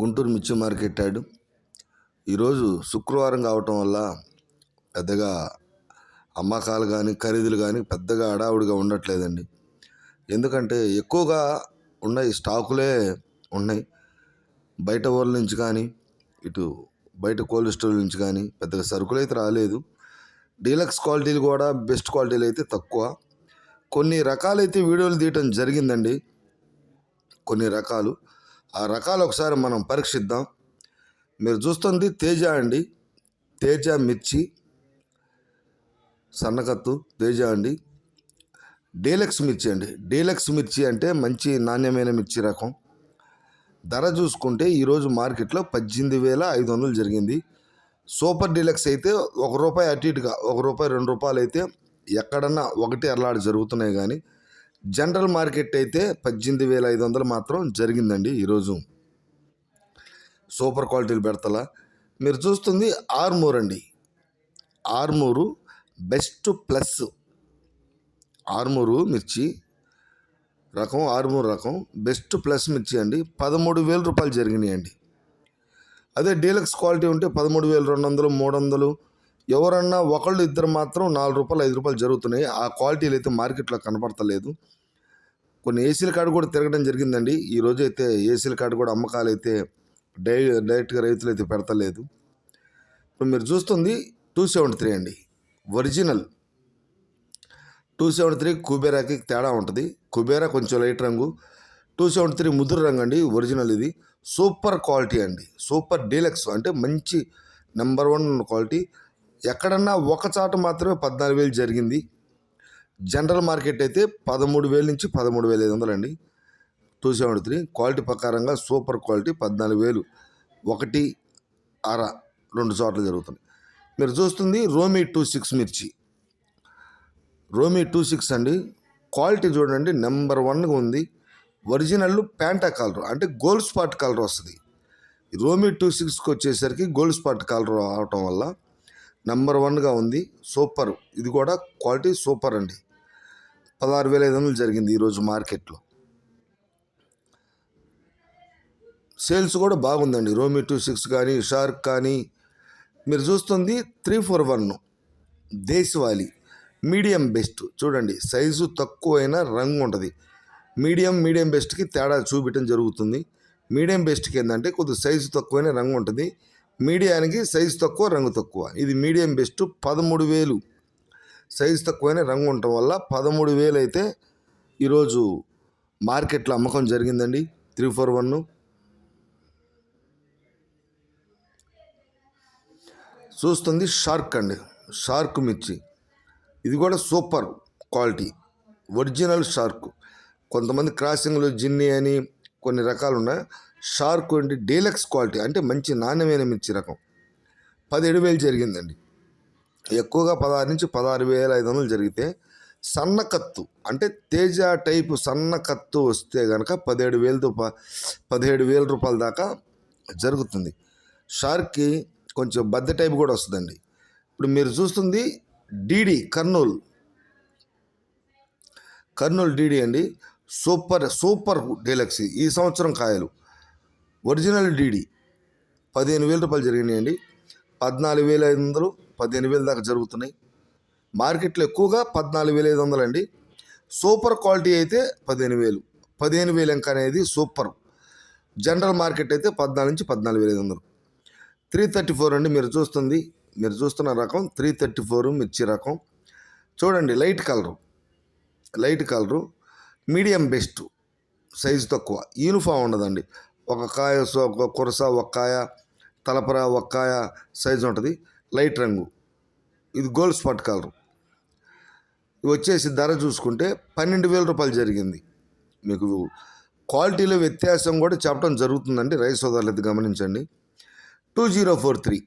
గుంటూరు మిర్చి మార్కెట్ ఈరోజు శుక్రవారం కావటం వల్ల పెద్దగా అమ్మకాలు కానీ ఖరీదులు కానీ పెద్దగా హడావుడిగా ఉండట్లేదండి. ఎందుకంటే ఎక్కువగా ఉన్నాయి స్టాకులే ఉన్నాయి. బయట ఊర్ల నుంచి కానీ ఇటు బయట కోల్డ్ స్టోర్ నుంచి కానీ పెద్దగా సరుకులు అయితే రాలేదు. డీలక్స్ క్వాలిటీలు కూడా బెస్ట్ క్వాలిటీలు అయితే తక్కువ. కొన్ని రకాలైతే వీడియోలు తీయటం జరిగిందండి. కొన్ని రకాలు. ఆ రకాలు ఒకసారి మనం పరీక్షిద్దాం. మీరు చూస్తుంది తేజ అండి. తేజ మిర్చి సన్నకత్తు తేజ అండి. డీలక్స్ మిర్చి అండి. డీలక్స్ మిర్చి అంటే మంచి నాణ్యమైన మిర్చి రకం. ధర చూసుకుంటే ఈరోజు మార్కెట్లో పద్దెనిమిది వేల ఐదు వందలు జరిగింది. సూపర్ డీలక్స్ అయితే ఒక రూపాయి అటు ఇటుగా ఒక రూపాయి రెండు రూపాయలు అయితే ఎక్కడన్నా ఒకటి అరలాడు జరుగుతున్నాయి కానీ జనరల్ మార్కెట్ అయితే పద్దెనిమిది వేల ఐదు వందలు మాత్రం జరిగిందండి ఈరోజు. సూపర్ క్వాలిటీలు పెడతలా. మీరు చూస్తుంది ఆర్మూర్ అండి. Armoor best plus. ఆర్మూరు మిర్చి రకం ఆర్మూర్ రకం బెస్ట్ ప్లస్ మిర్చి అండి. పదమూడు వేల రూపాయలు జరిగినాయండి. అదే డీలక్స్ క్వాలిటీ ఉంటే పదమూడు వేల రెండు వందలు మూడు వందలు. ఎవరన్నా ఒకళ్ళు ఇద్దరు మాత్రం నాలుగు రూపాయలు ఐదు రూపాయలు జరుగుతున్నాయి. ఆ క్వాలిటీలు అయితే మార్కెట్లో కనపడతలేదు. కొన్ని ఏసీల కార్డు కూడా తిరగడం జరిగిందండి. ఈ రోజు అయితే ఏసీల కార్డు కూడా అమ్మకాలు అయితే డై డైరెక్ట్గా రైతులు అయితే పెడతలేదు. ఇప్పుడు మీరు చూస్తుంది టూ సెవెంటీ త్రీ అండి. ఒరిజినల్ టూ సెవెంటీ త్రీ కుబేరాకి తేడా ఉంటుంది. కుబేరా కొంచెం లైట్ రంగు. టూ సెవెంటీ త్రీ ముదురు రంగు అండి ఒరిజినల్ ఇది. సూపర్ క్వాలిటీ అండి. సూపర్ డీలక్స్ అంటే మంచి నెంబర్ వన్ క్వాలిటీ. ఎక్కడన్నా ఒక చాట మాత్రమే పద్నాలుగు వేలు జరిగింది. జనరల్ మార్కెట్ అయితే పదమూడు వేల నుంచి పదమూడు వేల ఐదు వందలు అండి టూ సెవెంటీ త్రీ. క్వాలిటీ ప్రకారంగా సూపర్ క్వాలిటీ పద్నాలుగు వేలు. ఒకటి అర రెండు చోట్ల జరుగుతుంది. మీరు చూస్తుంది రోమీ టూ సిక్స్ మిర్చి. రోమీ టూ సిక్స్ అండి. క్వాలిటీ చూడండి నెంబర్ వన్గా ఉంది. ఒరిజినల్ ప్యాంటా కలర్ అంటే గోల్డ్ స్పాట్ కలర్ వస్తుంది. రోమీ టూ సిక్స్కి వచ్చేసరికి గోల్డ్ స్పాట్ కలర్ అవటం వల్ల నెంబర్ వన్గా ఉంది. సూపర్. ఇది కూడా క్వాలిటీ సూపర్ అండి. పదహారు వేల ఐదు వందలు జరిగింది ఈరోజు మార్కెట్లో. సేల్స్ కూడా బాగుందండి. రోమీ టూ సిక్స్ కానీ షార్క్ కానీ. మీరు చూస్తుంది త్రీ ఫోర్ వన్ దేశవాళీ. Medium best. చూడండి సైజు తక్కువైన రంగు ఉంటుంది. మీడియం మీడియం బెస్ట్కి తేడా చూపించడం జరుగుతుంది. మీడియం బెస్ట్కి ఏంటంటే కొద్దిగా సైజు తక్కువైన రంగు ఉంటుంది. మీడియానికి సైజు తక్కువ రంగు తక్కువ. ఇది మీడియం బెస్ట్ పదమూడు వేలు. సైజు తక్కువైన రంగు ఉండటం వల్ల పదమూడు వేలు అయితే ఈరోజు మార్కెట్లో అమ్మకం జరిగిందండి. Three four one. చూస్తుంది షార్క్ అండి. షార్క్ మిర్చి. ఇది కూడా సూపర్ క్వాలిటీ. Original shark. కొంతమంది క్రాసింగ్లో జిన్ని అని కొన్ని రకాలు ఉన్నాయి. షార్క్ అంటే డీలక్స్ క్వాలిటీ. అంటే మంచి నాణ్యమైన మిర్చి రకం. పదిహేడు వేలు జరిగిందండి. ఎక్కువగా పదహారు నుంచి పదహారు వేల ఐదు వందలు జరిగితే సన్న కత్తు అంటే తేజ టైపు సన్న కత్తు వస్తే కనుక పదిహేడు వేలతో ప పదిహేడు వేల రూపాయల దాకా జరుగుతుంది. షార్క్కి కొంచెం బద్ద టైపు కూడా వస్తుందండి. ఇప్పుడు మీరు చూస్తుంది డీడీ కర్నూలు. కర్నూలు డీడీ అండి. సూపర్ సూపర్ డీలక్స్ ఈ సంవత్సరం కాయలు. Original DD. పదిహేను వేల రూపాయలు జరిగినాయండి. పద్నాలుగు వేల ఐదు వందలు పదిహేను వేల దాకా జరుగుతున్నాయి. మార్కెట్లో ఎక్కువగా పద్నాలుగు వేల ఐదు వందలు అండి. సూపర్ క్వాలిటీ అయితే పదిహేను వేలు. పదిహేను వేలు ఇంకా అనేది సూపర్. జనరల్ మార్కెట్ అయితే పద్నాలుగు నుంచి పద్నాలుగు వేల ఐదు వందలు. త్రీ థర్టీ ఫోర్ అండి మీరు చూస్తుంది. మీరు చూస్తున్న రకం త్రీ థర్టీ ఫోర్ మిర్చి రకం. చూడండి light colour. Light colour. Medium best. Size తక్కువ. యూనిఫామ్ ఉండదండి. ఒక కాయ సో- ఒక కురస ఒక్కాయ తలపర ఒక్కాయ సైజు ఉంటుంది. లైట్ రంగు. ఇది గోల్డ్ స్పాట్ కలర్. ఇవి వచ్చేసి ధర చూసుకుంటే పన్నెండు వేల రూపాయలు జరిగింది. మీకు క్వాలిటీలో వ్యత్యాసం కూడా చెప్పడం జరుగుతుందండి. రైస్ సోదరులు గమనించండి. Two zero four three.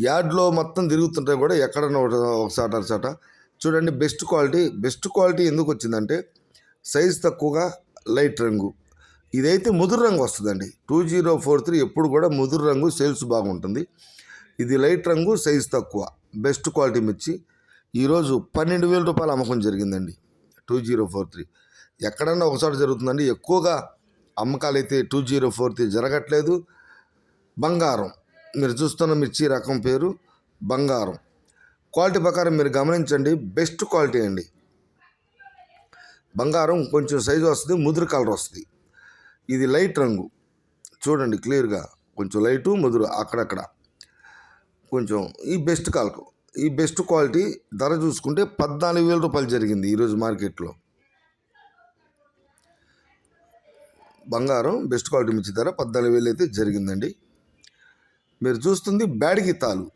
యార్డ్లో మొత్తం తిరుగుతుంటే కూడా ఎక్కడన్నా ఒక ఒకసాట చూడండి బెస్ట్ క్వాలిటీ. బెస్ట్ క్వాలిటీ ఎందుకు వచ్చిందంటే సైజ్ తక్కువగా లైట్ రంగు. ఇదైతే ముదురు రంగు వస్తుందండి. టూ జీరో ఫోర్ త్రీ ఎప్పుడు కూడా ముదురు రంగు సేల్స్ బాగుంటుంది. ఇది లైట్ రంగు సైజ్ తక్కువ. బెస్ట్ క్వాలిటీ మిర్చి. ఈరోజు పన్నెండు వేల రూపాయల అమ్మకం జరిగిందండి. Two zero four three. ఎక్కడన్నా ఒకసారి జరుగుతుందండి. ఎక్కువగా అమ్మకాలు అయితే టూ జీరో ఫోర్ త్రీ జరగట్లేదు. బంగారం. మీరు చూస్తున్న మిర్చి రకం పేరు బంగారం. క్వాలిటీ ప్రకారం మీరు గమనించండి. బెస్ట్ క్వాలిటీ అండి. బంగారం కొంచెం సైజు వస్తుంది ముదురు కలర్ వస్తుంది. ఇది లైట్ రంగు. చూడండి క్లియర్గా. కొంచెం లైటు ముదురు అక్కడక్కడ. కొంచెం ఈ బెస్ట్ కాలకు. ఈ బెస్ట్ క్వాలిటీ ధర చూసుకుంటే పద్నాలుగు వేల రూపాయలు జరిగింది ఈరోజు మార్కెట్లో. బంగారం బెస్ట్ క్వాలిటీ మించి ధర పద్నాలుగు వేలు అయితే జరిగిందండి. మీరు చూస్తుంది బ్యాడిగి తాలు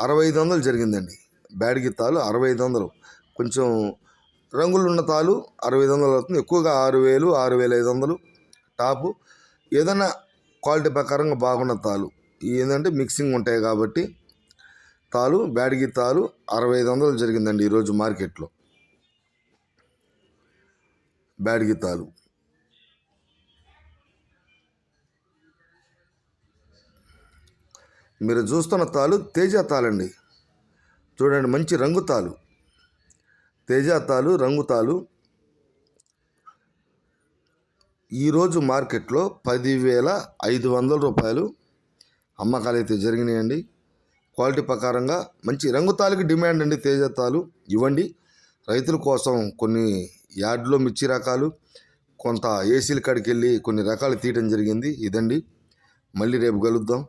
అరవై ఐదు వందలు జరిగిందండి. బ్యాడ్ తాలు అరవై ఐదు వందలు. కొంచెం రంగులు ఉన్న తాలు అరవై ఐదు వందలు అవుతుంది. ఎక్కువగా ఆరు వేలు ఆరు వేల ఐదు వందలు. టాపు ఏదైనా క్వాలిటీ ప్రకారంగా బాగున్న తాలు. ఏంటంటే మిక్సింగ్ ఉంటాయి కాబట్టి తాలు బ్యాడిగి తాలు అరవై ఐదు వందలు జరిగిందండి ఈరోజు మార్కెట్లో. బ్యాడిగి తాలు. మీరు చూస్తున్న తాలు తేజ తాలండి. చూడండి మంచి రంగు తాలు. తేజ తాలు రంగు తాలు. ఈరోజు మార్కెట్లో పదివేల ఐదు వందల రూపాయలు అమ్మకాలు అయితే జరిగినాయండి. క్వాలిటీ ప్రకారంగా మంచి రంగుతాలకి డిమాండ్ అండి తేజతాలు ఇవ్వండి. రైతుల కోసం కొన్ని యార్డ్లో మిర్చి రకాలు కొంత ఏసీల కాడికి వెళ్ళి కొన్ని రకాలు తీయడం జరిగింది. ఇదండి. మళ్ళీ రేపు కలుద్దాం.